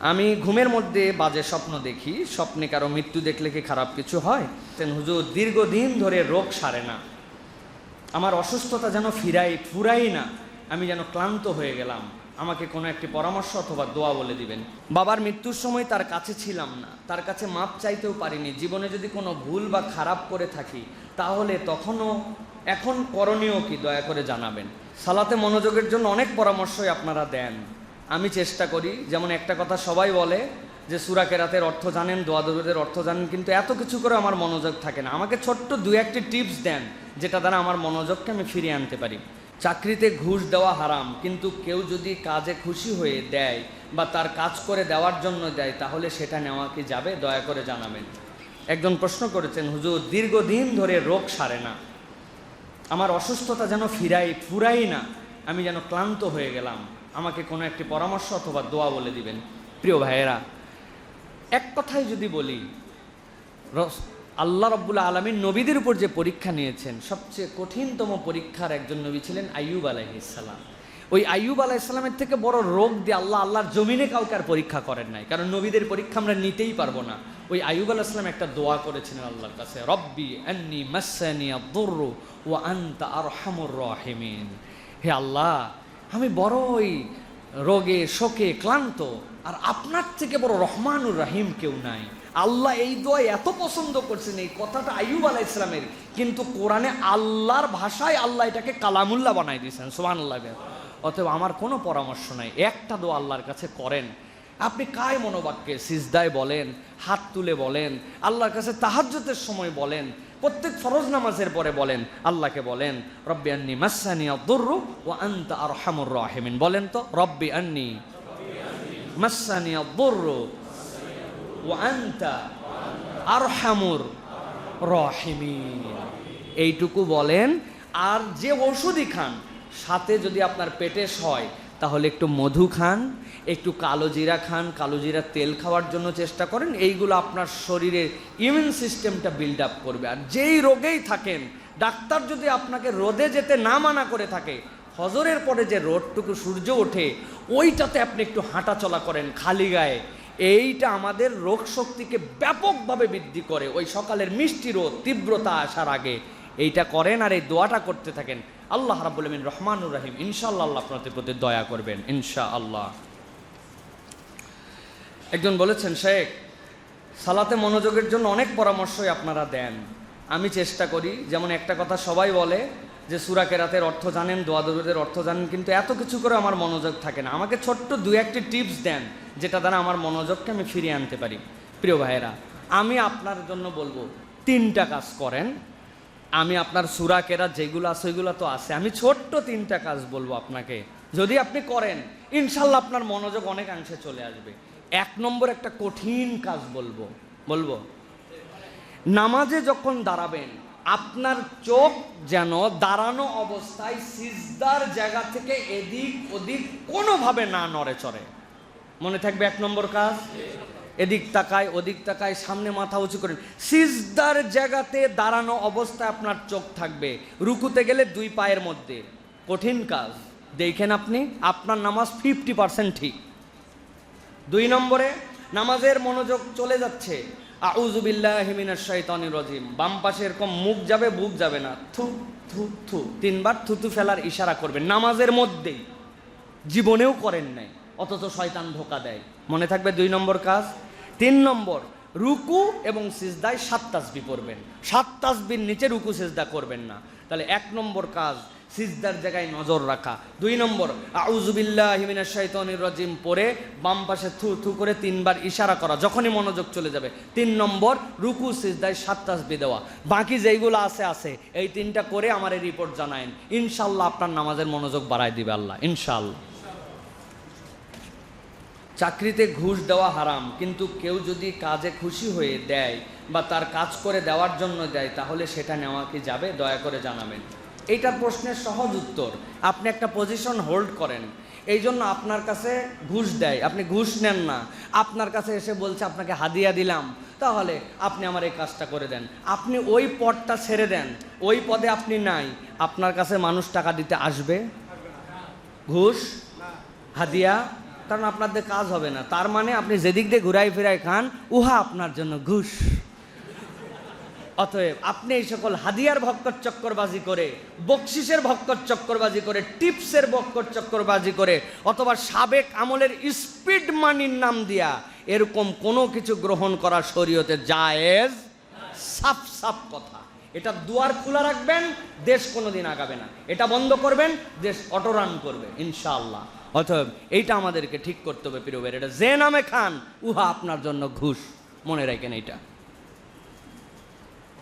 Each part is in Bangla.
আমি ঘুমের মধ্যে বাজে স্বপ্ন দেখি। স্বপ্নে কারও মৃত্যু দেখলে কি খারাপ কিছু হয়? হুজুর, দীর্ঘদিন ধরে রোগ সারে না। আমার অসুস্থতা যেন ফিরাই, ফুরাই না। আমি যেন ক্লান্ত হয়ে গেলাম। আমাকে কোনো একটি পরামর্শ অথবা দোয়া বলে দিবেন। বাবার মৃত্যুর সময় তার কাছে ছিলাম না। তার কাছে মাপ চাইতেও পারিনি। জীবনে যদি কোনো ভুল বা খারাপ করে থাকি, তাহলে তখনও, এখন করণীয় কি দয়া করে জানাবেন। সালাতে মনোযোগের জন্য অনেক পরামর্শই আপনারা দেন। আমি চেষ্টা করি, যেমন একটা কথা সবাই বলে যে সুরা কেরাতের অর্থ জানেন, দোয়া দরুদের অর্থ জানেন, কিন্তু এত কিছু করে আমার মনোযোগ থাকে না। আমাকে ছোট্ট দু একটি টিপস দেন, যেটা দ্বারা আমার মনোযোগকে আমি ফিরিয়ে আনতে পারি। চাকরিতে ঘুষ দেওয়া হারাম, কিন্তু কেউ যদি কাজে খুশি হয়ে দেয় বা তার কাজ করে দেওয়ার জন্য দেয়, তাহলে সেটা নেওয়া কি যাবে? দয়া করে জানাবেন। একজন প্রশ্ন করেছেন, হুজুর, দীর্ঘদিন ধরে রোগ সারে না। আমার অসুস্থতা যেন ফিরাই, ফুরাই না। আমি যেন ক্লান্ত হয়ে গেলাম। আমাকে কোনো একটি পরামর্শ অথবা দোয়া বলে দিবেন। প্রিয় ভাইয়েরা, এক কথায় যদি বলি আল্লাহ রব্বুল্লা আলমীর নবীদের উপর যে পরীক্ষা নিয়েছেন, সবচেয়ে কঠিনতম পরীক্ষার একজন নবী ছিলেন আইয়ুব আলাইহিসাল্লাম ওই আইয়ুব আলাইসাল্লামের থেকে বড় রোগ দিয়ে আল্লাহ আল্লাহর জমিনে কাউকে আর পরীক্ষা করেন নাই। কারণ নবীদের পরীক্ষা আমরা নিতেই পারব না। ওই আইয়ুব আলাইসাল্লাম একটা দোয়া করেছিলেন আল্লাহর কাছে, রব্বি আন্নি মাসানি আদুরু ও আন্তা আর হামুর রহিমিন। হে আল্লাহ আমি বড়ই রোগে, শোকে ক্লান্ত, আর আপনার থেকে বড় রহমানুর রাহিম কেউ নাই। আল্লাহ এই দোয়া এত পছন্দ করছেন এই কথাটা আইয়ুব আলাহ ইসলামের কিন্তু কোরআনে আল্লাহর ভাষায় আল্লাহ এটাকে কালামুল্লাহ বানাই দিয়েছেন সোহান আল্লাহ অতএব আমার কোনো পরামর্শ নাই, একটা দোয়া আল্লাহর কাছে করেন। আপনি কায় মনোবাক্যে সিজদায় বলেন, হাত তুলে বলেন, আল্লাহর কাছে তাহাজ্জতের সময় বলেন প্রত্যেক ফরজ নামাজের পরে বলেন, আল্লাহকে বলেন, রব্বি আন্নি মাসানি আদুররু ও আন্তা আর হামুর রাহিমিন। বলেন তো, রব্বি আন্নি মাসানি আদুররু ও আন্তা আর হামুর রহিমিন। এইটুকু বলেন, আর যে ওষুধই খান, সাথে যদি আপনার পেটে হয় তাহলে একটু মধু খান, একটু কালো জিরা খান, কালো জিরা তেল খাওয়ার জন্য চেষ্টা করেন, এইগুলো আপনার শরীরের ইমিউন সিস্টেমটা বিল্ড আপ করবে। আর যেই রোগেই থাকেন, ডাক্তার যদি আপনাকে রোদে যেতে না মানা করে থাকে, হজরের পরে যে রোদটুকু সূর্য ওঠে, ওইটাতে আপনি একটু হাঁটা চলা করেন খালি গায়ে। এইটা আমাদের রোগ শক্তিকে ব্যাপকভাবে বৃদ্ধি করে। ওই সকালের মিষ্টি রোদ, তীব্রতা আসার আগে। এইটা করেন আর এই দোয়াটা করতে থাকেন। আল্লাহ রাবুল আমিন রহমানুর রাহিম। ইনশাআল্লাহ আল্লাহ আপনাদের প্রতি দয়া করবেন। ইনশা আল্লাহ একজন বলেছেন, শেখ, সালাতে মনোযোগের জন্য অনেক পরামর্শই আপনারা দেন। আমি চেষ্টা করি। যেমন একটা কথা সবাই বলে যে, সুরা কেরাতের অর্থ জানেন, দোয়া দরুদের অর্থ জানেন, কিন্তু এত কিছু করে আমার মনোযোগ থাকে না। আমাকে ছোট্ট দু একটি টিপস দেন, যেটা দ্বারা আমার মনোযোগকে আমি ফিরিয়ে আনতে পারি। প্রিয় ভাইয়েরা, আমি আপনার জন্য বলব, তিনটা কাজ করেন। আমি আপনার সুরা কেরা যেগুলো আছে ওইগুলো তো আছে। আমি ছোট্ট তিনটা কাজ বলব আপনাকে। যদি আপনি করেন, ইনশাল্লাহ আপনার মনোযোগ অনেকাংশে চলে আসবে। এক নম্বর একটা কঠিন কাজ বলব। বলব, নামাজে যখন দাঁড়াবেন, আপনার চোখ যেন দাঁড়ানো অবস্থায় সিজদার জায়গা থেকে এদিক ওদিক কোনোভাবে না নড়ে চড়ে। মনে থাকবে এক নম্বর কাজ? এদিক তাকায়, ওদিক তাকায়, সামনে মাথা উঁচু করেন সিজদার জায়গাতে দাঁড়ানো অবস্থায় আপনার চোখ থাকবে। রুকুতে গেলে দুই পায়ের মধ্যে। কঠিন কাজ। দেখেন আপনি, আপনার নামাজ ফিফটি পার্সেন্ট ঠিক। দুই নম্বরে, নামাজের মনোযোগ চলে যাচ্ছে। আউজুবিল্লাহ হিমিনার শৈতানির রজিম। বাম পাশে এরকম মুখ যাবে, বুক যাবে না। থু থু থু। তিনবার থুতু ফেলার ইশারা করবেন। নামাজের মধ্যেই জীবনেও করেন নাই, অথচ শয়তান ধোকা দেয়। মনে থাকবে দুই নম্বর কাজ তিন নম্বর, রুকু এবং সিজদায় সাত তাসবি পড়বেন। সাত তাসবির নিচে রুকু, সিজদা করবেন না। তাহলে এক নম্বর কাজ, সিজদার জায়গায় নজর রাখা। দুই নম্বর আউজুবিল্লাহ হিমিনা শৈতনির রজিম পরে বাম পাশে থু থু করে তিনবার ইশারা করা, যখনই মনোযোগ চলে যাবে। তিন নম্বর, রুকু, সিজদায় সাত তাসবি দেওয়া। বাকি যেইগুলো আছে আছে। এই তিনটা করে আমার এই রিপোর্ট জানায়েন। ইনশাল্লাহ আপনার নামাজের মনোযোগ বাড়ায় দিবে আল্লাহ ইনশাল্লাহ চাকরিতে ঘুষ দেওয়া হারাম, কিন্তু কেউ যদি কাজে খুশি হয়ে দেয় বা তার কাজ করে দেওয়ার জন্য দেয়, তাহলে সেটা নেওয়া কি যাবে? দয়া করে জানাবেন। এইটার প্রশ্নের সহজ উত্তর, আপনি একটা পজিশন হোল্ড করেন। এই জন্য আপনার কাছে ঘুষ দেয়, আপনি ঘুষ নেন না। আপনার কাছে এসে বলছে, আপনাকে হাদিয়া দিলাম। তাহলে আপনি আমার এই কাজটা করে দেন। আপনি ওই পদটা ছেড়ে দেন, ওই পদে আপনি নাই। আপনার কাছে মানুষ টাকা দিতে আসবে? ঘুষ? হাদিয়া? কারণ আপনাদের কাজ হবে না। তার মানে আপনি যেদিক দিয়ে ঘুরাই ফিরাই খান, উহা আপনার জন্য ঘুষ। অতএব আপনি এই সকল হাদিয়ার ভক্কর চক্করবাজি করে, বকশিসের ভক্কর চক্করবাজি করে, টিপসের ভক্কর চক্করবাজি করে, অথবা সাবেক আমলের স্পিড মানির নাম দিয়া এরকম কোনো কিছু গ্রহণ করা শরীয়তে জায়েজ, সাফ সাফ কথা। এটা দুয়ার খোলা রাখবেন, দেশ কোনোদিন আগাবে না। এটা বন্ধ করবেন, দেশ অটোরান করবে, ইনশাআল্লাহ। অতএব এইটা আমাদেরকে ঠিক করতে হবে প্রিয়। এটা যে নামে খান, উহা আপনার জন্য ঘুষ। মনে রাখেন এইটা।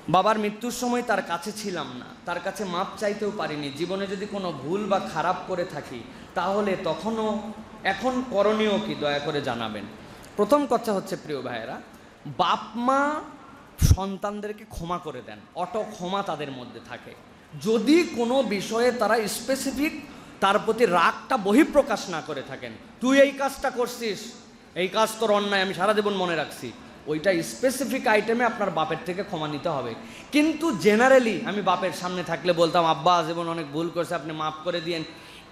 বাবার মৃত্যুর সময় তার কাছে ছিলাম না। তার কাছে মাপ চাইতেও পারিনি। জীবনে যদি কোনো ভুল বা খারাপ করে থাকি, তাহলে তখনও এখন করণীয় কি, দয়া করে জানাবেন। প্রথম কথা হচ্ছে, প্রিয় ভাইয়েরা, বাপ মা সন্তানদেরকে ক্ষমা করে দেন। অটো ক্ষমা তাদের মধ্যে থাকে। যদি কোনো বিষয়ে তারা স্পেসিফিক তার প্রতি রাগটা বহিঃপ্রকাশ না করে থাকেন। তুই এই কাজটা করছিস? এই কাজ তোর অন্যায়, আমি সারা জীবন মনে রাখছি। ওইটা স্পেসিফিক আইটেমে আপনার বাপের থেকে ক্ষমা নিতে হবে। কিন্তু জেনারেলি আমি বাপের সামনে থাকলে বলতাম, আব্বা জীবন অনেক ভুল করছে, আপনি মাফ করে দিয়েন।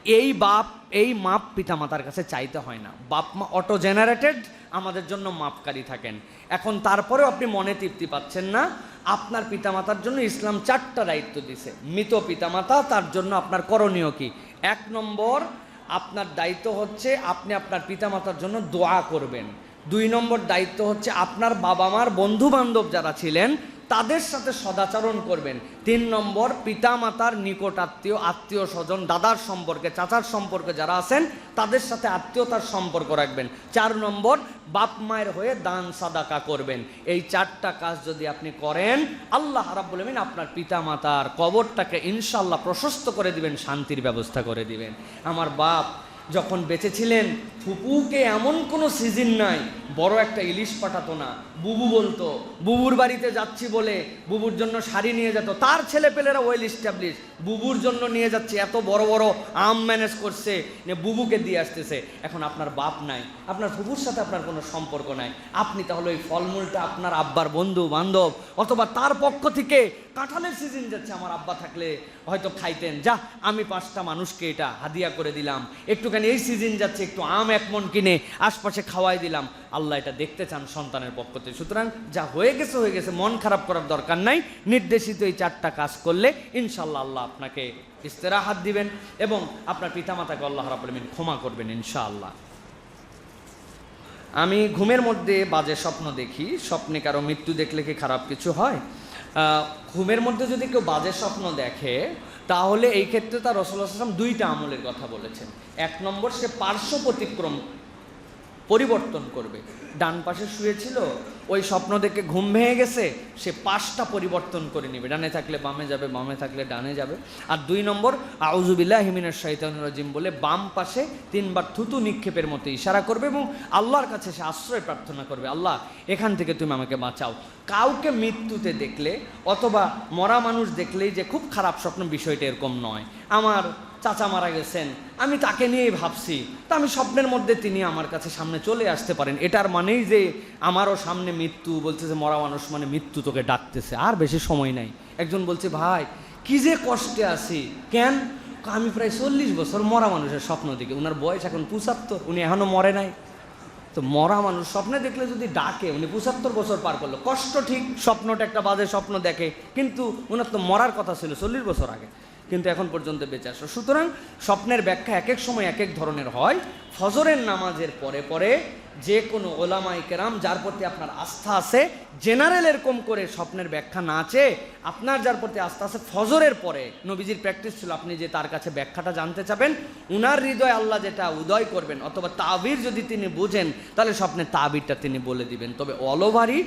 এই বাপ, এই মাপ পিতামাতার কাছে চাইতে হয় না। বাপ মা অটো জেনারেটেড আমাদের জন্য মাপকারী থাকেন। এখন তারপরেও আপনি মনে তৃপ্তি পাচ্ছেন না, আপনার পিতামাতার জন্য ইসলাম চারটা দায়িত্ব দিছে। মৃত পিতামাতা, তার জন্য আপনার করণীয় কি? এক নম্বর, আপনার দায়িত্ব হচ্ছে আপনি আপনার পিতামাতার জন্য দোয়া করবেন। দুই নম্বর দায়িত্ব হচ্ছে আপনার বাবা মার বন্ধু বান্ধব যারা ছিলেন তাদের সাথে সদাচরণ করবেন। তিন নম্বর পিতা মাতার নিকট আত্মীয় আত্মীয় স্বজন, দাদার সম্পর্কে, চাচার সম্পর্কে যারা আছেন, তাদের সাথে আত্মীয়তার সম্পর্ক রাখবেন। চার নম্বর, বাপ মায়ের হয়ে দান সাদাকা করবেন। এই চারটা কাজ যদি আপনি করেন, আল্লাহ রাব্বুল আমিন আপনার পিতা মাতার কবরটাকে ইনশাল্লাহ প্রশস্ত করে দিবেন, শান্তির ব্যবস্থা করে দিবেন। আমার বাপ যখন বেঁচেছিলেন, ফুপুকে এমন কোনো সিজন নাই, বড় একটা ইলিশ পাঠাতো না। বুবু বলতো, বুবুর বাড়িতে যাচ্ছি বলে বুবুর জন্য শাড়ি নিয়ে যেত। তার ছেলেপেলেরা ওয়েল ইস্টাবলিশ বুবুর জন্য নিয়ে যাচ্ছে, এত বড় বড় আম ম্যানেজ করছে বুবুকে দিয়ে আসতেছে। এখন আপনার বাপ নাই, আপনার ফুপুর সাথে আপনার কোনো সম্পর্ক নাই। আপনি তাহলে ওই ফলমূলটা আপনার আব্বার বন্ধু, বান্ধব, অথবা তার পক্ষ থেকে কাঁঠালের সিজন যাচ্ছে, আমার আব্বা থাকলে হয়তো খাইতেন। যা, আমি পাঁচটা মানুষকে এটা হাদিয়া করে দিলাম। একটুখানি এই সিজন যাচ্ছে, একটু আম এক মন কিনে আশপাশে খাওয়াই দিলাম। আল্লাহ এটা দেখতে চান সন্তানের পক্ষ থেকে। সুতরাং যা হয়ে গেছে হয়ে গেছে, মন খারাপ করার দরকার নাই। নির্দেশিত এই চারটা কাজ করলে ইনশাল্লাহ আল্লাহ আপনাকে ইস্তেরাহাত দিবেন এবং আপনার পিতামাতাকে আল্লাহ রাবুল আমিন ক্ষমা করবেন ইনশাআল্লাহ। আমি ঘুমের মধ্যে বাজে স্বপ্ন দেখি, স্বপ্নে কারও মৃত্যু দেখলে কি খারাপ কিছু হয়? ঘুমের মধ্যে যদি কেউ বাজে স্বপ্ন দেখে তাহলে এই ক্ষেত্রে তার রসুল্লাহ আসলাম দুইটা আমলের কথা বলেছেন। এক নম্বর, সে পার্শ্ব প্রতিক্রম পরিবর্তন করবে। ডান পাশে শুয়েছিল, ওই স্বপ্ন দেখে ঘুম ভেঙে গেছে, সে পাশটা পরিবর্তন করে নেবে। ডানে থাকলে বামে যাবে, বামে থাকলে ডানে যাবে। আর দুই নম্বর আউজুবিল্লাহ হিমিনের শৈতানুর রাজিম বলে বাম পাশে তিনবার থুতু নিক্ষেপের মতো ইশারা করবে এবং আল্লাহর কাছে সে আশ্রয় প্রার্থনা করবে, আল্লাহ, এখান থেকে তুমি আমাকে বাঁচাও। কাউকে মৃত্যুতে দেখলে অথবা মরা মানুষ দেখলেই যে খুব খারাপ স্বপ্ন, বিষয়টা এরকম নয়। আমার চাচা মারা গেছেন। আমি তাকে নিয়েই ভাবছি। তা আমি স্বপ্নের মধ্যে তিনি আমার কাছে সামনে চলে আসতে পারেন। এটার মানেই যে আমারও সামনে মৃত্যু, বলছে যে মরা মানুষ মানে মৃত্যু তোকে ডাকতেছে। আর বেশি সময় নাই। একজন বলছে, ভাই, কি যে কষ্টে আছি। কেন? আমি প্রায় চল্লিশ বছর মরা মানুষের স্বপ্ন দেখি। ওনার বয়স এখন পঁচাত্তর। উনি এখনও মরে নাই। তো মরা মানুষ স্বপ্নে দেখলে যদি ডাকে, উনি পঁচাত্তর বছর পার করল। কষ্ট ঠিক, স্বপ্নটা একটা বাজে স্বপ্ন দেখে। কিন্তু ওনার তো মরার কথা ছিল চল্লিশ বছর আগে। কিন্তু এখন পর্যন্ত বেঁচে আসো। সুতরাং স্বপ্নের ব্যাখ্যা এক এক সময় এক এক ধরনের হয়। ফজরের নামাজের পরে পরে যে কোনো ওলামাই কেরাম যার প্রতি আপনার আস্থা আছে জেনারেল এরকম করে স্বপ্নের ব্যাখ্যা না চেয়ে আপনার যার প্রতি আস্থা আছে, ফজরের পরে নবীজির প্র্যাকটিস ছিল আপনি যে তার কাছে ব্যাখ্যাটা জানতে চাবেন, উনার হৃদয় আল্লাহ যেটা উদয় করবেন, অথবা তাবির যদি তিনি বুঝেন, তাহলে স্বপ্নের তাবিরটা তিনি বলে দিবেন। তবে অলভারই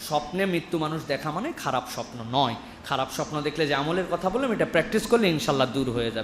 স্বপ্নে মৃত্যু মানুষ দেখা মানে খারাপ স্বপ্ন নয়। খারাপ স্বপ্ন দেখলে যে আমলের কথা বললাম, এটা প্র্যাকটিস করলে ইনশাল্লাহ দূর হয়ে যাবে।